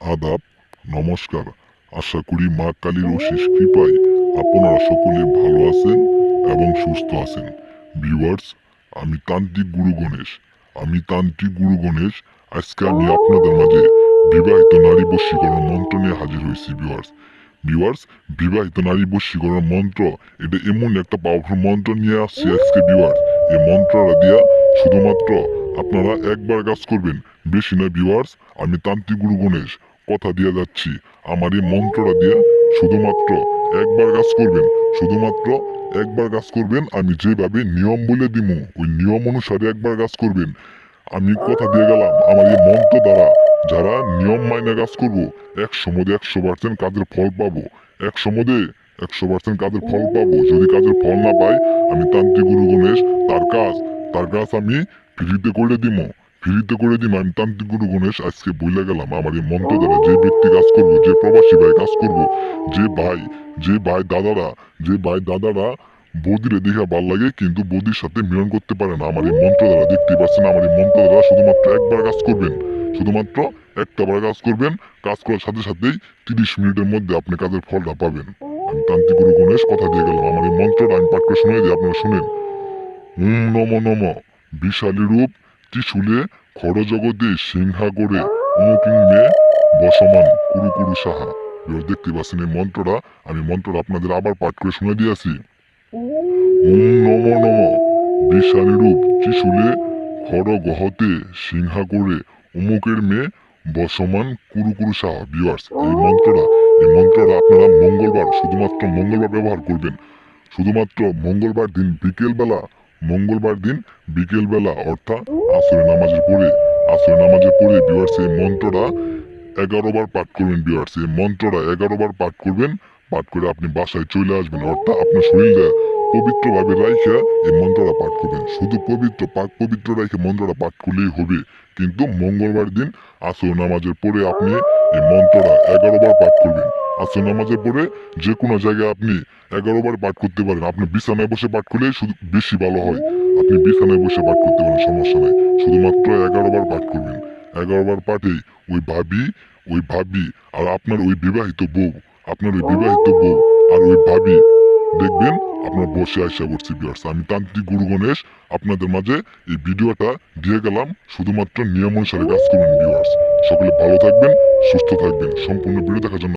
আদাব, নমস্কার। আশা করি মা কালীর অশেষ কৃপায় আপনারা সকলে ভালো আছেন এবং সুস্থ আছেন। ভিউয়ার্স, আমি তান্ত্রিক গুরু গণেশ। আমি তান্ত্রিক গুরু গণেশ। আজকে আমি আপনাদের মাঝে বিবাহিত নারী বশীকরণ মন্ত্র নিয়ে হাজির হয়েছি, ভিউয়ার্স। ভিউয়ার্স, বিবাহিত নারী বশীকরণ মন্ত্র, এটা এমন একটা পাওয়ারফুল মন্ত্র নিয়ে আসছি আজকে, ভিউয়ার্স। এই মন্ত্রটা দিয়া শুধুমাত্র আপনারা একবার কাজ করবেন। বেশি না ভিউয়ার্স আমি তান্ত্রিক গুরু গণেশ। কথা দিয়ে যাচ্ছি। আমার এই মন্ত্রটা দিয়ে শুধুমাত্র একবার কাজ করবেন, শুধুমাত্র একবার কাজ করবেন, আমি যেভাবে নিয়ম বলে দিমু, ওই নিয়ম অনুসারে একবার কাজ করবেন। আমি কথা দিয়ে গেলাম, আমার এই মন্ত্র দ্বারা যারা নিয়ম মাইনে কাজ করব, একশো মধ্যে একশো পার্সেন্ট কাজের ফল পাবো। একশো মধ্যে একশো পার্সেন্ট কাজের ফল পাবো। যদি কাজের ফল না পাই, আমি তান্ত্রিক গুরু গণেশ, তার কাজ তার কাজ আমি ফ্রিতে করে দিমো। ফ্রিতে করে দিন আমি তান্ত্রিক গুরু গণেশ, আজকে বলে গেলাম আমার এই মন্ত্র দ্বারা যে ব্যক্তি কাজ করব, যে প্রবাসী ভাই কাজ করব, যে ভাই যে ভাই দাদারা, যে ভাই দাদারা বৌদিরে দেখে ভালো লাগে, কিন্তু বৌদির সাথে মিলন করতে পারে না। আমার এই মন্ত্র দ্বারা দেখতে পাচ্ছেন আমার এই মন্ত্র দ্বারা শুধুমাত্র একবার কাজ করবেন। শুধুমাত্র একটা বার কাজ করবেন, কাজ করার সাথে সাথেই তিরিশ মিনিটের মধ্যে আপনি কাজের ফলটা পাবেন। আমি তান্ত্রিক গুরু গণেশ, কথা দিয়ে গেলাম আমার এই মন্ত্রটা আমি পাঠ করে শুনে দিই, আপনারা শুনেন। হুম নম নম। বিশালী রূপ ত্রিশূলে খড়জগতে সিংহা করে অমুকিং মেয়ে বসমান কুরু কুরু সাহা। এবার দেখতে পাচ্ছেন এই মন্ত্রটা। আমি মন্ত্রটা আপনাদের আবার পাঠ করে শুনে দিয়েছি ওম নম নম। বিশালী রূপ ত্রিশূলে খড় গহতে সিংহা করে অমুকের মেয়ে বসমান কুরু কুরু সাহা। বিয়ার্স এই মন্ত্রটা এই মন্ত্রটা আপনারা মঙ্গলবার, শুধুমাত্র মঙ্গলবার ব্যবহার করবেন। শুধুমাত্র মঙ্গলবার দিন বিকেলবেলা মঙ্গলবার দিন বিকেলবেলা, অর্থাৎ আসরে নামাজের পরে আসরে নামাজের পরে বিয়ার্স এই মন্ত্রটা এগারো বার পাঠ করবেন বিয়ার্স এই মন্ত্রটা এগারো বার পাঠ করবেন, পাঠ করে আপনি বাসায় চলে আসবেন। অর্থাৎ আপনার শরীরে পবিত্রভাবে রাইখা এই মন্ত্রটা পাঠ করবেন। শুধু পবিত্র পাক পবিত্র রাইখে মন্ত্রটা পাঠ করলেই হবে। কিন্তু মঙ্গলবার দিন আসর নামাজের পরে আপনি এই মন্ত্রটা এগারো বার পাঠ করবেন। আসর নামাজের পরে, যে কোনো জায়গায় আপনি এগারো বার পাঠ করতে পারেন। আপনি বিছানায় বসে পাঠ করলে শুধু বেশি ভালো হয়। আপনি বিছানায় বসে পাঠ করতে পারেন, সমস্যা নাই। শুধুমাত্র এগারো বার পাঠ করবেন। এগারো বার পাঠেই ওই ভাবি ওই ভাবি আর আপনার ওই বিবাহিত বউ, আপনার ওই বিবাহিত বউ আর ওই ভাবি, দেখবেন আপনার বসে আসা করছি বিয়ার্স আমি তান্ত্রিক গুরু গণেশ, আপনাদের মাঝে এই ভিডিওটা দিয়ে গেলাম। শুধুমাত্র নিয়ম অনুসারে কাজ করবেন বিয়ার্স সকলে ভালো থাকবেন, সুস্থ থাকবেন। সম্পূর্ণ ভিডিও দেখার জন্য